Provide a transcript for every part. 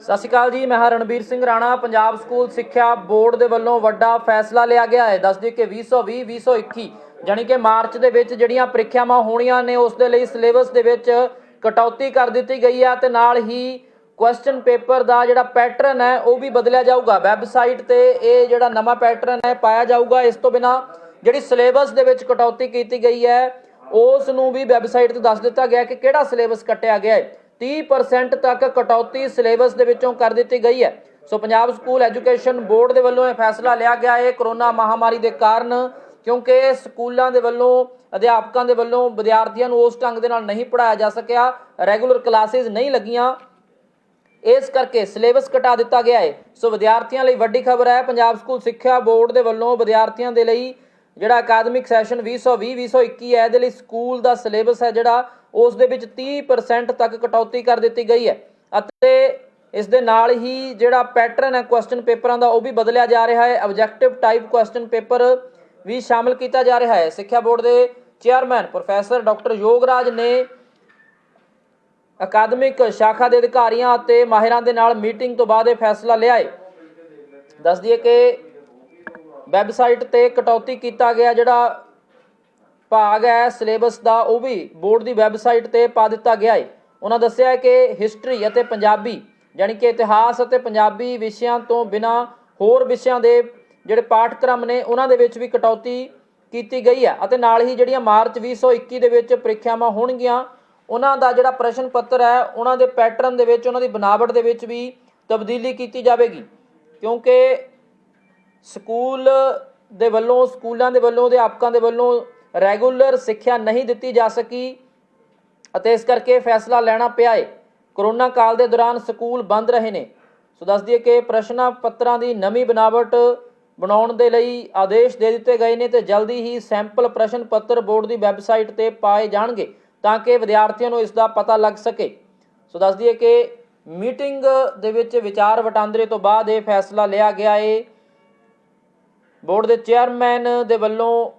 ਸਤਿ ਸ਼੍ਰੀ ਅਕਾਲ ਜੀ, ਮੈਂ ਹਾਂ ਰਣਬੀਰ ਸਿੰਘ ਰਾਣਾ। ਪੰਜਾਬ ਸਕੂਲ ਸਿੱਖਿਆ ਬੋਰਡ ਦੇ ਵੱਲੋਂ ਵੱਡਾ ਫੈਸਲਾ ਲਿਆ ਗਿਆ ਹੈ। ਦੱਸ ਦਈਏ ਕਿ 2020 2021 ਜਾਣੀ ਕਿ ਮਾਰਚ ਦੇ ਵਿੱਚ ਜਿਹੜੀਆਂ ਪ੍ਰੀਖਿਆਵਾਂ ਹੋਣੀਆਂ ਨੇ, ਉਸ ਦੇ ਲਈ ਸਿਲੇਬਸ ਦੇ ਵਿੱਚ ਕਟੌਤੀ ਕਰ ਦਿੱਤੀ ਗਈ ਹੈ ਤੇ ਨਾਲ ਹੀ ਕੁਐਸਚਨ ਪੇਪਰ ਦਾ ਜਿਹੜਾ ਪੈਟਰਨ ਹੈ, ਉਹ ਵੀ ਬਦਲਿਆ ਜਾਊਗਾ। ਵੈਬਸਾਈਟ ਤੇ ਇਹ ਜਿਹੜਾ ਨਵਾਂ ਪੈਟਰਨ ਹੈ, ਪਾਇਆ ਜਾਊਗਾ। ਇਸ ਤੋਂ ਬਿਨਾ ਜਿਹੜੀ ਸਿਲੇਬਸ ਦੇ ਵਿੱਚ ਕਟੌਤੀ ਕੀਤੀ ਗਈ ਹੈ, ਉਸ ਨੂੰ ਵੀ ਵੈਬਸਾਈਟ ਤੇ ਦੱਸ ਦਿੱਤਾ ਗਿਆ ਕਿ ਕਿਹੜਾ ਸਿਲੇਬਸ ਕੱਟਿਆ ਗਿਆ ਹੈ। 30% ਤੱਕ ਕਟੌਤੀ ਸਿਲੇਬਸ ਦੇ ਵਿੱਚੋਂ ਕਰ ਦਿੱਤੀ ਗਈ ਹੈ। So Punjab school education board ਦੇ ਵੱਲੋਂ ਇਹ ਫੈਸਲਾ ਲਿਆ ਗਿਆ। ਹੈ ਕਰੋਨਾ ਮਹਾਮਾਰੀ ਦੇ ਕਾਰਨ, ਕਿਉਂਕਿ ਸਕੂਲਾਂ ਦੇ ਵੱਲੋਂ, ਅਧਿਆਪਕਾਂ ਦੇ ਵੱਲੋਂ ਵਿਦਿਆਰਥੀਆਂ ਨੂੰ ਉਸ ਢੰਗ ਦੇ ਨਾਲ ਨਹੀਂ ਪੜਾਇਆ ਜਾ ਸਕਿਆ। ਰੈਗੂਲਰ ਕਲਾਸਿਸ ਨਹੀਂ ਲੱਗੀਆਂ। ਇਸ ਕਰਕੇ ਸਿਲੇਬਸ ਘਟਾ ਦਿੱਤਾ ਗਿਆ ਹੈ। ਸੋ ਵਿਦਿਆਰਥੀਆਂ ਲਈ ਵੱਡੀ ਖਬਰ ਹੈ, ਪੰਜਾਬ ਸਕੂਲ ਸਿੱਖਿਆ ਬੋਰਡ ਦੇ ਵੱਲੋਂ ਵਿਦਿਆਰਥੀਆਂ ਦੇ ਲਈ ਜਿਹੜਾ ਅਕਾਦਮਿਕ ਸੈਸ਼ਨ 2020 2021 ਹੈ, ਇਹਦੇ ਲਈ ਸਕੂਲ ਦਾ ਸਿਲੇਬਸ ਹੈ ਜਿਹੜਾ ਉਸ ਦੇ ਵਿੱਚ 30% ਤੱਕ ਕਟੌਤੀ ਕਰ ਦਿੱਤੀ ਗਈ ਹੈ। ਅਤੇ ਇਸ ਦੇ ਨਾਲ ਹੀ ਜਿਹੜਾ ਪੈਟਰਨ ਹੈ ਕੁਐਸਚਨ ਪੇਪਰਾਂ ਦਾ ਉਹ ਵੀ ਬਦਲਿਆ ਜਾ ਰਿਹਾ ਹੈ। ਆਬਜੈਕਟਿਵ ਟਾਈਪ ਕੁਐਸਚਨ ਪੇਪਰ ਵੀ ਸ਼ਾਮਲ ਕੀਤਾ ਜਾ ਰਿਹਾ ਹੈ। ਸਿੱਖਿਆ ਬੋਰਡ ਦੇ ਚੇਅਰਮੈਨ ਪ੍ਰੋਫੈਸਰ ਡਾਕਟਰ ਯੋਗਰਾਜ ਨੇ ਅਕਾਦਮਿਕ ਸ਼ਾਖਾ ਦੇ ਅਧਿਕਾਰੀਆਂ ਅਤੇ ਮਾਹਿਰਾਂ ਦੇ ਨਾਲ ਮੀਟਿੰਗ ਤੋਂ ਬਾਅਦ ਇਹ ਫੈਸਲਾ ਲਿਆ ਹੈ। ਦੱਸ ਦਈਏ ਕਿ ਵੈਬਸਾਈਟ ਤੇ ਕਟੌਤੀ ਕੀਤਾ ਗਿਆ, ਜਿਹੜਾ ਭਾਗ ਹੈ, ਸਿਲੇਬਸ ਦਾ, ਉਹ ਵੀ ਬੋਰਡ ਦੀ ਵੈਬਸਾਈਟ ਤੇ ਪਾ ਦਿੱਤਾ ਗਿਆ ਹੈ ਉਹਨਾਂ ਦੱਸਿਆ ਹੈ ਕਿ ਹਿਸਟਰੀ ਅਤੇ ਪੰਜਾਬੀ, ਯਾਨੀ ਕਿ ਇਤਿਹਾਸ ਅਤੇ ਪੰਜਾਬੀ ਵਿਸ਼ਿਆਂ ਤੋਂ ਬਿਨਾ ਹੋਰ ਵਿਸ਼ਿਆਂ ਦੇ ਜਿਹੜੇ ਪਾਠਕ੍ਰਮ ਨੇ, ਉਹਨਾਂ ਦੇ ਵਿੱਚ ਵੀ ਕਟੌਤੀ ਕੀਤੀ ਗਈ ਹੈ। ਅਤੇ ਨਾਲ ਹੀ ਜਿਹੜੀਆਂ ਮਾਰਚ 2021 ਦੇ ਵਿੱਚ ਪ੍ਰੀਖਿਆਵਾਂ ਹੋਣਗੀਆਂ, ਉਹਨਾਂ ਦਾ ਜਿਹੜਾ ਪ੍ਰਸ਼ਨ ਪੱਤਰ ਹੈ, ਉਹਨਾਂ ਦੇ ਪੈਟਰਨ ਦੇ ਵਿੱਚ, ਉਹਨਾਂ ਦੀ ਬਣਾਵਟ ਦੇ ਵਿੱਚ ਵੀ ਤਬਦੀਲੀ ਕੀਤੀ ਜਾਵੇਗੀ। ਕਿਉਂਕਿ ਸਕੂਲ ਦੇ ਵੱਲੋਂ, ਸਕੂਲਾਂ ਦੇ ਵੱਲੋਂ, ਅਧਿਆਪਕਾਂ ਦੇ ਵੱਲੋਂ ਰੈਗੂਲਰ ਸਿੱਖਿਆ ਨਹੀਂ ਦਿੱਤੀ ਜਾ ਸਕੀ ਅਤੇ ਇਸ ਕਰਕੇ ਫੈਸਲਾ ਲੈਣਾ ਪਿਆ ਹੈ ਕਰੋਨਾ ਕਾਲ ਦੇ ਦੌਰਾਨ ਸਕੂਲ ਬੰਦ ਰਹੇ ਨੇ। ਸੋ ਦੱਸ ਦਈਏ ਕਿ ਪ੍ਰਸ਼ਨਾਂ ਪੱਤਰਾਂ ਦੀ ਨਵੀਂ ਬਨਾਵਟ ਬਣਾਉਣ ਦੇ ਲਈ ਆਦੇਸ਼ ਦੇ ਦਿੱਤੇ ਗਏ ਨੇ ਤੇ ਜਲਦੀ ਹੀ ਸੈਂਪਲ ਪ੍ਰਸ਼ਨ ਪੱਤਰ ਬੋਰਡ ਦੀ ਵੈਬਸਾਈਟ ਤੇ ਪਾਏ ਜਾਣਗੇ ਤਾਂ ਕਿ ਵਿਦਿਆਰਥੀਆਂ ਨੂੰ ਇਸ ਦਾ ਪਤਾ ਲੱਗ ਸਕੇ। ਸੋ ਦੱਸ ਦਈਏ ਕਿ ਮੀਟਿੰਗ ਦੇ ਵਿੱਚ ਵਿਚਾਰ ਵਟਾਂਦਰੇ ਤੋਂ ਬਾਅਦ ਇਹ ਫੈਸਲਾ ਲਿਆ ਗਿਆ ਏ। ਬੋਰਡ ਦੇ ਚੇਅਰਮੈਨ ਦੇ ਵੱਲੋਂ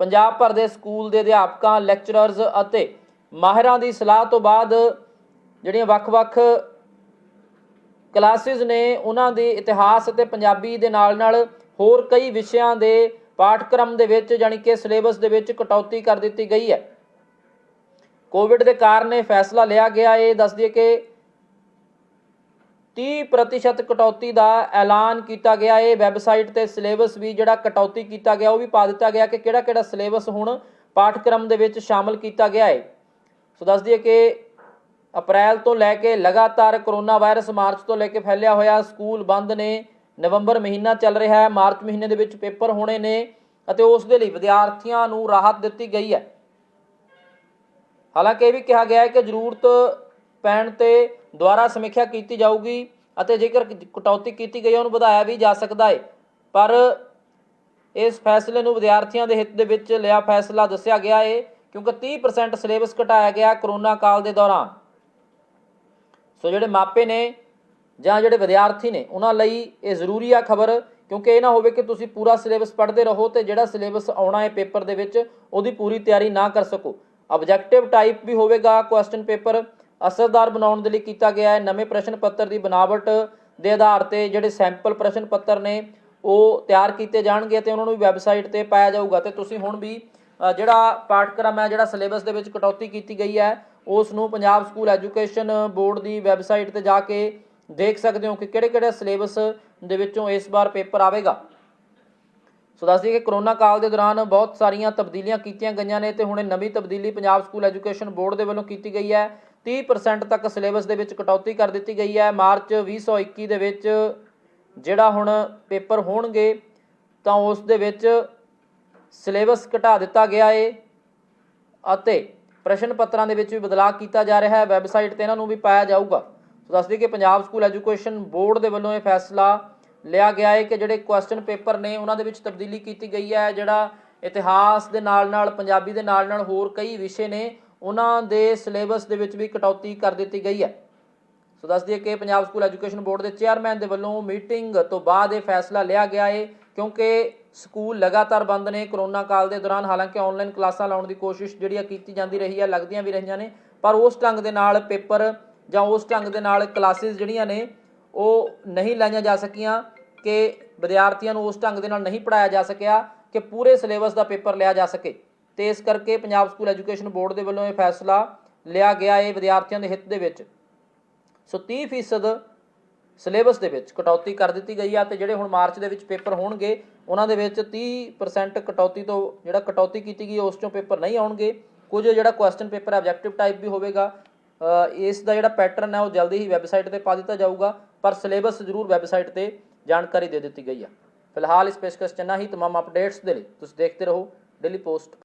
ਪੰਜਾਬ ਭਰ ਦੇ ਸਕੂਲ ਦੇ ਅਧਿਆਪਕਾਂ ਲੈਕਚਰਰਜ਼ ਅਤੇ ਮਾਹਿਰਾਂ ਦੀ ਸਲਾਹ ਤੋਂ ਬਾਅਦ ਜਿਹੜੀਆਂ ਵੱਖ-ਵੱਖ ਕਲਾਸਿਸ ਨੇ, ਉਹਨਾਂ ਦੇ ਇਤਿਹਾਸ ਅਤੇ ਪੰਜਾਬੀ ਦੇ ਨਾਲ-ਨਾਲ ਹੋਰ ਕਈ ਵਿਸ਼ਿਆਂ ਦੇ ਪਾਠਕ੍ਰਮ ਦੇ ਵਿੱਚ ਜਾਣੀ ਕਿ ਸਿਲੇਬਸ ਦੇ ਵਿੱਚ ਕਟੌਤੀ ਕਰ ਦਿੱਤੀ ਗਈ ਹੈ। ਕੋਵਿਡ ਦੇ ਕਾਰਨ ਇਹ ਫੈਸਲਾ ਲਿਆ ਗਿਆ। ਇਹ ਦੱਸ ਦਈਏ ਕਿ 30% ਕਟੌਤੀ ਦਾ ਐਲਾਨ ਕੀਤਾ ਗਿਆ। ਹੈ ਵੈਬਸਾਈਟ ਤੇ ਸਿਲੇਬਸ ਵੀ ਜਿਹੜਾ ਕਟੌਤੀ ਕੀਤਾ ਗਿਆ, ਉਹ ਵੀ ਪਾ ਦਿੱਤਾ ਗਿਆ ਕਿ ਕਿਹੜਾ ਕਿਹੜਾ ਸਿਲੇਬਸ ਹੁਣ ਪਾਠਕ੍ਰਮ ਦੇ ਵਿੱਚ ਸ਼ਾਮਲ ਕੀਤਾ ਗਿਆ ਹੈ ਸੋ ਦੱਸ ਦਈਏ ਕਿ ਅਪ੍ਰੈਲ ਤੋਂ ਲੈ ਕੇ ਲਗਾਤਾਰ ਕਰੋਨਾ ਵਾਇਰਸ ਮਾਰਚ ਤੋਂ ਲੈ ਕੇ ਫੈਲਿਆ ਹੋਇਆ ਸਕੂਲ ਬੰਦ ਨੇ। ਨਵੰਬਰ ਮਹੀਨਾ ਚੱਲ ਰਿਹਾ ਹੈ, ਮਾਰਚ ਮਹੀਨੇ ਦੇ ਵਿੱਚ ਪੇਪਰ ਹੋਣੇ ਨੇ ਅਤੇ ਉਸ ਦੇ ਲਈ ਵਿਦਿਆਰਥੀਆਂ ਨੂੰ ਰਾਹਤ ਦਿੱਤੀ ਗਈ ਹੈ। ਹਾਲਾਂਕਿ ਇਹ ਵੀ ਕਿਹਾ ਗਿਆ ਹੈ ਕਿ ਜ਼ਰੂਰਤ ਪੈਣ ਤੇ ਦੁਆਰਾ ਸਮੀਖਿਆ ਕੀਤੀ ਜਾਊਗੀ ਅਤੇ ਜੇਕਰ ਕਟੌਤੀ ਕੀਤੀ ਗਈ ਉਹਨੂੰ ਵਧਾਇਆ ਵੀ ਜਾ ਸਕਦਾ ਹੈ ਪਰ ਇਸ ਫੈਸਲੇ ਨੂੰ ਵਿਦਿਆਰਥੀਆਂ ਦੇ ਹਿੱਤ ਦੇ ਵਿੱਚ ਲਿਆ ਫੈਸਲਾ ਦੱਸਿਆ ਗਿਆ ਹੈ ਕਿਉਂਕਿ 30% ਸਿਲੇਬਸ ਘਟਾਇਆ ਗਿਆ ਕਰੋਨਾ ਕਾਲ ਦੇ ਦੌਰਾਨ। ਸੋ ਜਿਹੜੇ ਮਾਪੇ ਨੇ ਜਾਂ ਜਿਹੜੇ ਵਿਦਿਆਰਥੀ ਨੇ, ਉਹਨਾਂ ਲਈ ਇਹ ਜ਼ਰੂਰੀ ਆ ਖਬਰ, ਕਿਉਂਕਿ ਇਹ ਨਾ ਹੋਵੇ ਕਿ ਤੁਸੀਂ ਪੂਰਾ ਸਿਲੇਬਸ ਪੜ੍ਹਦੇ ਰਹੋ ਤੇ ਜਿਹੜਾ ਸਿਲੇਬਸ ਆਉਣਾ ਹੈ ਪੇਪਰ ਦੇ ਵਿੱਚ, ਉਹਦੀ ਪੂਰੀ ਤਿਆਰੀ ਨਾ ਕਰ ਸਕੋ। ਆਬਜੈਕਟਿਵ ਟਾਈਪ ਵੀ ਹੋਵੇਗਾ ਕੁਐਸਚਨ ਪੇਪਰ ਅਸਰਦਾਰ ਬਣਾਉਣ ਦੇ ਲਈ ਕੀਤਾ ਗਿਆ ਹੈ। ਨਵੇਂ ਪ੍ਰਸ਼ਨ ਪੱਤਰ ਦੀ ਬਨਾਵਟ ਦੇ ਆਧਾਰ ਤੇ ਜਿਹੜੇ ਸੈਂਪਲ ਪ੍ਰਸ਼ਨ ਪੱਤਰ ਨੇ, ਉਹ ਤਿਆਰ ਕੀਤੇ ਜਾਣਗੇ ਤੇ ਉਹਨਾਂ ਨੂੰ ਵੀ ਵੈਬਸਾਈਟ ਤੇ ਪਾਇਆ ਜਾਊਗਾ। ਤੇ ਤੁਸੀਂ ਹੁਣ ਵੀ ਜਿਹੜਾ ਪਾਠਕ੍ਰਮ ਹੈ, ਜਿਹੜਾ ਸਿਲੇਬਸ ਦੇ ਵਿੱਚ ਕਟੌਤੀ ਕੀਤੀ ਗਈ ਹੈ, ਉਸ ਨੂੰ ਪੰਜਾਬ ਸਕੂਲ ਐਜੂਕੇਸ਼ਨ ਬੋਰਡ ਦੀ ਵੈਬਸਾਈਟ ਤੇ ਜਾ ਕੇ ਦੇਖ ਸਕਦੇ ਹੋ ਕਿ ਕਿਹੜੇ-ਕਿਹੜੇ ਸਿਲੇਬਸ ਦੇ ਵਿੱਚੋਂ ਇਸ ਵਾਰ ਪੇਪਰ ਆਵੇਗਾ। ਸੋ ਦੱਸ ਦਈਏ ਕਿ ਕਰੋਨਾ ਕਾਲ ਦੇ ਦੌਰਾਨ ਬਹੁਤ ਸਾਰੀਆਂ ਤਬਦੀਲੀਆਂ ਕੀਤੀਆਂ ਗਈਆਂ ਨੇ ਤੇ ਹੁਣ ਇਹ ਨਵੀਂ ਤਬਦੀਲੀ ਪੰਜਾਬ ਸਕੂਲ ਐਜੂਕੇਸ਼ਨ ਬੋਰਡ ਦੇ ਵੱਲੋਂ ਕੀਤੀ ਗਈ ਹੈ। 30% ਤੱਕ ਸਿਲੇਬਸ ਦੇ ਵਿੱਚ ਕਟੌਤੀ ਕਰ ਦਿੱਤੀ ਗਈ ਹੈ। ਮਾਰਚ 2021 ਦੇ ਵਿੱਚ ਜਿਹੜਾ ਹੁਣ ਪੇਪਰ ਹੋਣਗੇ, ਤਾਂ ਉਸ ਦੇ ਵਿੱਚ ਸਿਲੇਬਸ ਘਟਾ ਦਿੱਤਾ ਗਿਆ ਹੈ ਅਤੇ ਪ੍ਰਸ਼ਨ ਪੱਤਰਾਂ ਦੇ ਵਿੱਚ ਵੀ ਬਦਲਾਅ ਕੀਤਾ ਜਾ ਰਿਹਾ ਹੈ। ਵੈਬਸਾਈਟ ਤੇ ਇਹਨਾਂ ਨੂੰ ਵੀ ਪਾਇਆ ਜਾਊਗਾ। ਸੋ ਦੱਸ ਦਈਏ ਕਿ ਪੰਜਾਬ ਸਕੂਲ ਐਜੂਕੇਸ਼ਨ ਬੋਰਡ ਦੇ ਵੱਲੋਂ ਇਹ ਫੈਸਲਾ ਲਿਆ ਗਿਆ ਹੈ ਕਿ ਜਿਹੜੇ ਕੁਐਸਚਨ ਪੇਪਰ ਨੇ, ਉਹਨਾਂ ਦੇ ਵਿੱਚ ਤਬਦੀਲੀ ਕੀਤੀ ਗਈ ਹੈ, ਜਿਹੜਾ ਇਤਿਹਾਸ ਦੇ ਨਾਲ ਨਾਲ ਪੰਜਾਬੀ ਦੇ ਨਾਲ ਨਾਲ ਹੋਰ ਕਈ ਵਿਸ਼ੇ ਨੇ। ਉਹਨਾਂ ਦੇ ਸਿਲੇਬਸ ਦੇ ਵਿੱਚ ਵੀ ਕਟੌਤੀ ਕਰ ਦਿੱਤੀ ਗਈ ਹੈ। ਸੋ ਦੱਸ ਦਈਏ ਕਿ ਪੰਜਾਬ ਸਕੂਲ ਐਜੂਕੇਸ਼ਨ ਬੋਰਡ ਦੇ ਚੇਅਰਮੈਨ ਦੇ ਵੱਲੋਂ ਮੀਟਿੰਗ ਤੋਂ ਬਾਅਦ ਇਹ ਫੈਸਲਾ ਲਿਆ ਗਿਆ ਹੈ ਕਿਉਂਕਿ ਸਕੂਲ ਲਗਾਤਾਰ ਬੰਦ ਨੇ ਕਰੋਨਾ ਕਾਲ ਦੇ ਦੌਰਾਨ। ਹਾਲਾਂਕਿ ਆਨਲਾਈਨ ਕਲਾਸਾਂ ਲਾਉਣ ਦੀ ਕੋਸ਼ਿਸ਼ ਜਿਹੜੀ ਆ ਕੀਤੀ ਜਾਂਦੀ ਰਹੀ ਹੈ ਲੱਗਦੀਆਂ ਵੀ ਰਹੀਆਂ ਨੇ, ਪਰ ਉਸ ਢੰਗ ਦੇ ਨਾਲ ਪੇਪਰ ਜਾਂ ਉਸ ਢੰਗ ਦੇ ਨਾਲ ਕਲਾਸਿਸ ਜਿਹੜੀਆਂ ਨੇ, ਉਹ ਨਹੀਂ ਲਾਈਆਂ ਜਾ ਸਕੀਆਂ, ਕਿ ਵਿਦਿਆਰਥੀਆਂ ਨੂੰ ਉਸ ਢੰਗ ਦੇ ਨਾਲ ਨਹੀਂ ਪੜਾਇਆ ਜਾ ਸਕਿਆ, ਕਿ ਪੂਰੇ ਸਿਲੇਬਸ ਦਾ ਪੇਪਰ ਲਿਆ ਜਾ ਸਕੇ। ਤੇ ਇਸ ਕਰਕੇ ਪੰਜਾਬ ਸਕੂਲ ਐਜੂਕੇਸ਼ਨ ਬੋਰਡ ਦੇ ਵੱਲੋਂ ਇਹ ਫੈਸਲਾ ਲਿਆ ਗਿਆ ਹੈ ਵਿਦਿਆਰਥੀਆਂ ਦੇ ਹਿੱਤ ਦੇ ਵਿੱਚ। ਸੋ 30% ਸਿਲੇਬਸ ਦੇ ਵਿੱਚ ਕਟੌਤੀ ਕਰ ਦਿੱਤੀ ਗਈ ਆ ਤੇ ਜਿਹੜੇ ਹੁਣ ਮਾਰਚ ਦੇ ਵਿੱਚ ਪੇਪਰ ਹੋਣਗੇ, ਉਹਨਾਂ ਦੇ ਵਿੱਚ 30% ਕਟੌਤੀ ਤੋਂ ਜਿਹੜਾ ਕਟੌਤੀ ਕੀਤੀ ਗਈ, ਉਸ ਚੋਂ ਪੇਪਰ ਨਹੀਂ ਆਉਣਗੇ। ਕੁਝ ਜਿਹੜਾ ਕੁਐਸਚਨ ਪੇਪਰ ਹੈ ਆਬਜੈਕਟਿਵ ਟਾਈਪ ਵੀ ਹੋਵੇਗਾ। ਇਸ ਦਾ ਜਿਹੜਾ ਪੈਟਰਨ ਹੈ ਉਹ ਜਲਦੀ ਹੀ ਵੈਬਸਾਈਟ ਤੇ ਪਾ ਦਿੱਤਾ ਜਾਊਗਾ, ਪਰ ਸਿਲੇਬਸ ਜ਼ਰੂਰ ਵੈਬਸਾਈਟ ਤੇ ਜਾਣਕਾਰੀ ਦੇ ਦਿੱਤੀ ਗਈ ਆ। ਫਿਲਹਾਲ ਇਸ ਪੇਸ਼ਕਸ਼ ਚ ਹੀ, ਤਮਾਮ ਅਪਡੇਟਸ ਦੇ ਲਈ ਤੁਸੀਂ ਦੇਖਦੇ ਰਹੋ ਡੇਲੀ ਪੋਸਟ